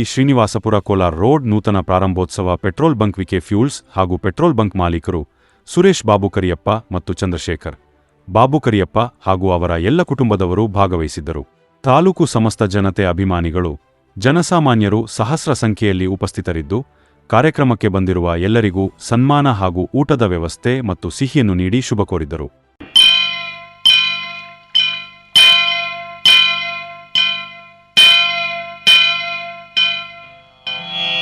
ಈ ಶ್ರೀನಿವಾಸಪುರ ಕೋಲಾರ್ ರೋಡ್ ನೂತನ ಪ್ರಾರಂಭೋತ್ಸವ ಪೆಟ್ರೋಲ್ ಬಂಕ್ ವಿಕೆ ಫ್ಯೂಲ್ಸ್ ಹಾಗೂ ಪೆಟ್ರೋಲ್ ಬಂಕ್ ಮಾಲೀಕರು ಸುರೇಶ್ ಬಾಬು ಕರಿಯಪ್ಪ ಮತ್ತು ಚಂದ್ರಶೇಖರ್. ಬಾಬು ಕರಿಯಪ್ಪ ಹಾಗೂ ಅವರ ಎಲ್ಲ ಕುಟುಂಬದವರು ಭಾಗವಹಿಸಿದ್ದರು. ತಾಲೂಕು ಸಮಸ್ತ ಜನತೆ ಅಭಿಮಾನಿಗಳು, ಜನಸಾಮಾನ್ಯರು ಸಹಸ್ರ ಸಂಖ್ಯೆಯಲ್ಲಿ ಉಪಸ್ಥಿತರಿದ್ದು, ಕಾರ್ಯಕ್ರಮಕ್ಕೆ ಬಂದಿರುವ ಎಲ್ಲರಿಗೂ ಸನ್ಮಾನ ಹಾಗೂ ಊಟದ ವ್ಯವಸ್ಥೆ ಮತ್ತು ಸಿಹಿಯನ್ನು ನೀಡಿ ಶುಭ ಕೋರಿದ್ದರು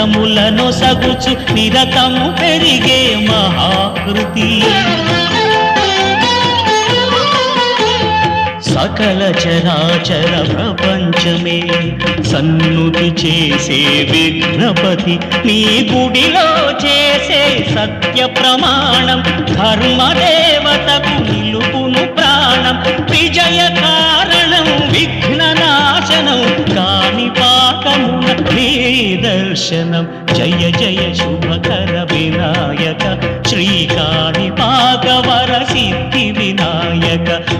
వరములను సగుచు నిరతము పెరిగే మహాకృతి. సకల చరాచర ప్రపంచమే సన్నుతి చేసే విఘ్నపతి నీ గుడిలో చేసే సత్య ప్రమాణం ధర్మదే. దర్శనం. జయ జయ శుభకర వినాయక. శ్రీకాణి పాకవర సిద్ధి వినాయక.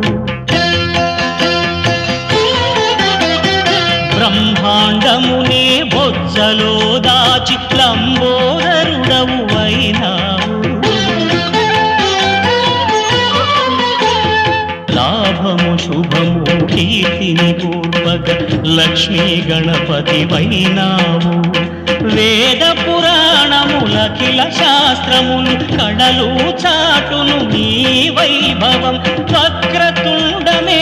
మజ్జలో దాచి లంబోదరుడవు అయినావు లాభము శుభము కీర్తిని పూర్వక లక్ష్మీ గణపతి వైనావు వేద పురాణములఖిల శాస్త్రములు కడలు చాటును నీ వైభవం వక్రతుండమే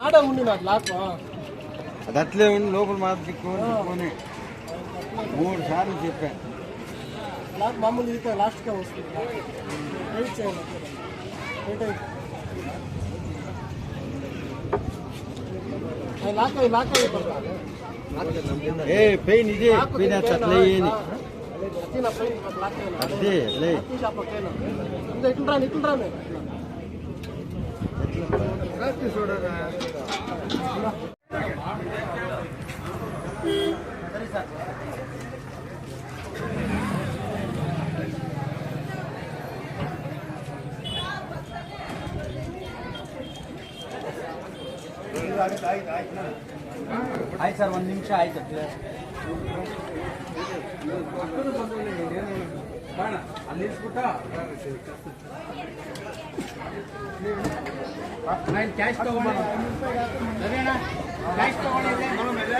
ఆడ ఉండి నాకు లాక్లో అది అట్లే ఉండి లోపల మాత్రం కోరుకొని మూడు సార్లు చెప్పాను నాకు మామూలు ఇది లాస్ట్గా వస్తుంది వెయిట్ చేయాలి వెయిట్ అయింది అది లాక్ అయ్యి లాక్ అయిపోతాను ఏ పెయిన్ ఇదే పెయిన్ అట్లే ఏని నా పైన లాక్ అయ్యి అదే లే తీసి ఆ పక్కన ఇంకా ఇట్లా రాను ఇట్లా రాను ಆಯ್ತು ಸರ್ ಒಂದು ನಿಮಿಷ ಆಯ್ತು. ಕ್ಯಾಶ್ ತಗೊಂಡು ಕ್ಯಾಶ್ ತಗೊಂಡಿದ್ದೆ.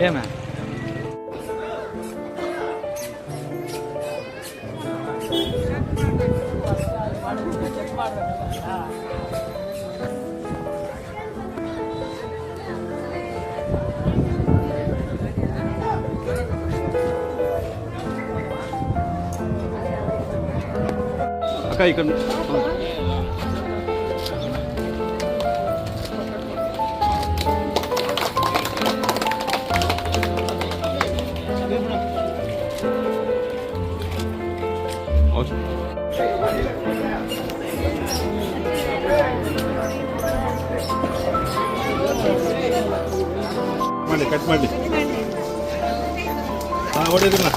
Iya, Mas. Ikut. ఓకే ಮಾಡಿ ಕಟ್ ಮಾಡಿ ಹಾಂ ಹೊಡಿದ್ರಲ್ಲ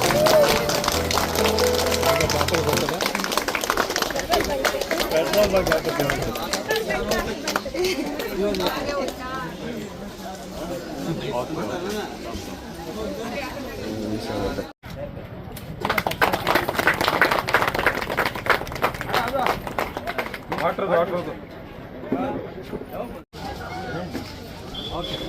ಪಾತ್ರೆ ಬರ್ತದೆ ಪೆಟ್ರೋಲ್ ಹಾಕಿ ಹಾಕುತ್ತೆ ವಾಟರ್ ವಾಟರ್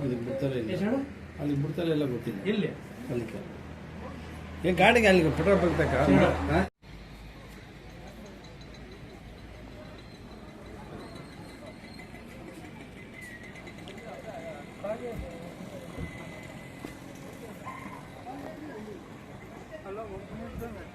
ಅಲ್ಲಿ ಬಿಡ್ತಾರೆ ಅಲ್ಲಿ ಬಿಡ್ತಾರೆ ಎಲ್ಲ ಗೊತ್ತಿಲ್ಲ. ಇಲ್ಲಿ ಅಲ್ಲಿ ಏನ್ ಗಾಡಿಗೆ ಅಲ್ಲಿಗೆ petrol bunk I love what